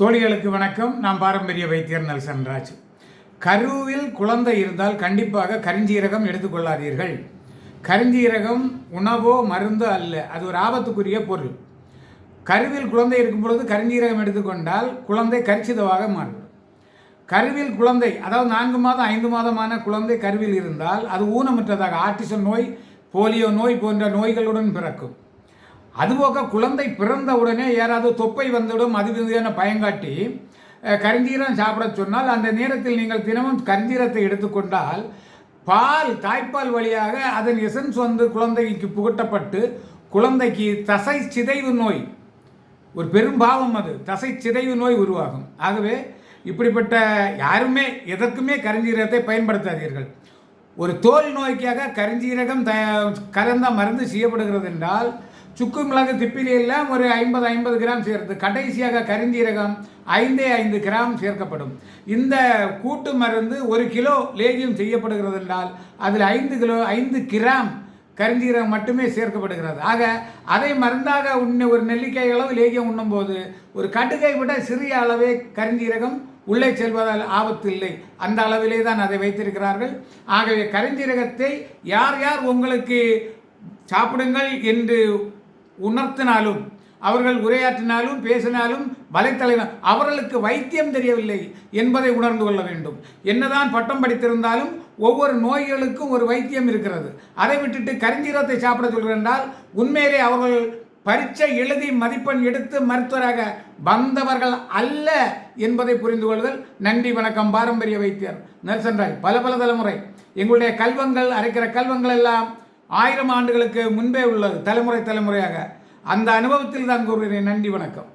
தோழிகளுக்கு வணக்கம். நான் பாரம்பரிய வைத்தியர் நல்சன்ராஜ் கருவில் குழந்தை இருந்தால் கண்டிப்பாக கரிஞ்சீரகம் எடுத்துக்கொள்ளாதீர்கள். கரிஞ்சீரகம் உணவோ மருந்து அல்ல. அது ஒரு ஆபத்துக்குரிய பொருள். கருவில் குழந்தை இருக்கும் பொழுது கரிஞ்சீரகம் எடுத்துக்கொண்டால் குழந்தை கரிச்சிதவாக மாறும். கருவில் குழந்தை அதாவது நான்கு மாதம் ஐந்து மாதமான குழந்தை கருவில் இருந்தால் அது ஊனமுற்றதாக ஆர்டிசன் நோய் போலியோ நோய் போன்ற நோய்களுடன் பிறக்கும். அதுபோக குழந்தை பிறந்த உடனே யாராவது தொப்பை வந்துவிடும் அது விதியான பயங்காட்டி கரிஞ்சீரம் சாப்பிட சொன்னால் அந்த நேரத்தில் நீங்கள் தினமும் கரிஞ்சீரத்தை எடுத்துக்கொண்டால் பால் தாய்ப்பால் வழியாக அதன் எசன்ஸ் வந்து குழந்தைக்கு புகட்டப்பட்டு குழந்தைக்கு தசை சிதைவு நோய் ஒரு பெரும் பாவம் அது தசை சிதைவு நோய் உருவாகும். ஆகவே இப்படிப்பட்ட யாருமே எதற்குமே கருஞ்சீரகத்தை பயன்படுத்தாதீர்கள். ஒரு தோல் நோய்க்காக கருஞ்சீரகம் த கலந்த மருந்து செய்யப்படுகிறது என்றால் சுக்கு மிளகு திப்பிலி எல்லாம் ஒரு ஐம்பது ஐம்பது கிராம் சேர்த்து கடைசியாக கருஞ்சீரகம் ஐந்தே ஐந்து கிராம் சேர்க்கப்படும். இந்த கூட்டு மருந்து ஒரு கிலோ லேகியம் செய்யப்படுகிறது என்றால் அதில் ஐந்து கிலோ ஐந்து கிராம் கருஞ்சீரகம் மட்டுமே சேர்க்கப்படுகிறது. ஆக அதை மருந்தாக உண்ண ஒரு நெல்லிக்காய் அளவு லேகியம் உண்ணும்போது ஒரு கடுகை விட சிறிய அளவே கருஞ்சீரகம் உள்ளே செல்வதால் ஆபத்து இல்லை அந்த அளவிலே தான் அதை வைத்திருக்கிறார்கள். ஆகவே கருஞ்சீரகத்தை யார் யார் உங்களுக்கு சாப்பிடுங்கள் என்று உணர்த்தினாலும் அவர்கள் உரையாற்றினாலும் பேசினாலும் வலைத்தலைவர் அவர்களுக்கு வைத்தியம் தெரியவில்லை என்பதை உணர்ந்து கொள்ள வேண்டும். என்னதான் பட்டம் படித்திருந்தாலும் ஒவ்வொரு நோய்களுக்கும் ஒரு வைத்தியம் இருக்கிறது. அதை விட்டுட்டு கரிஞ்சீரத்தை சாப்பிட சொல்கிறென்றால் உண்மையிலே அவர்கள் பரீட்சை எழுதி மதிப்பெண் எடுத்து மருத்துவராக வந்தவர்கள் அல்ல என்பதை புரிந்து கொள்ளுதல். நன்றி வணக்கம். பாரம்பரிய வைத்தியர் நெல்சன் ராய். பல பல தலைமுறை எங்களுடைய கல்வங்கள் அரைக்கிற கல்வங்கள் எல்லாம் ஆயிரம் ஆண்டுகளுக்கு முன்பே உள்ளது தலைமுறை தலைமுறையாக அந்த அனுபவத்தில் தான் கூறுகிறேன். நன்றி வணக்கம்.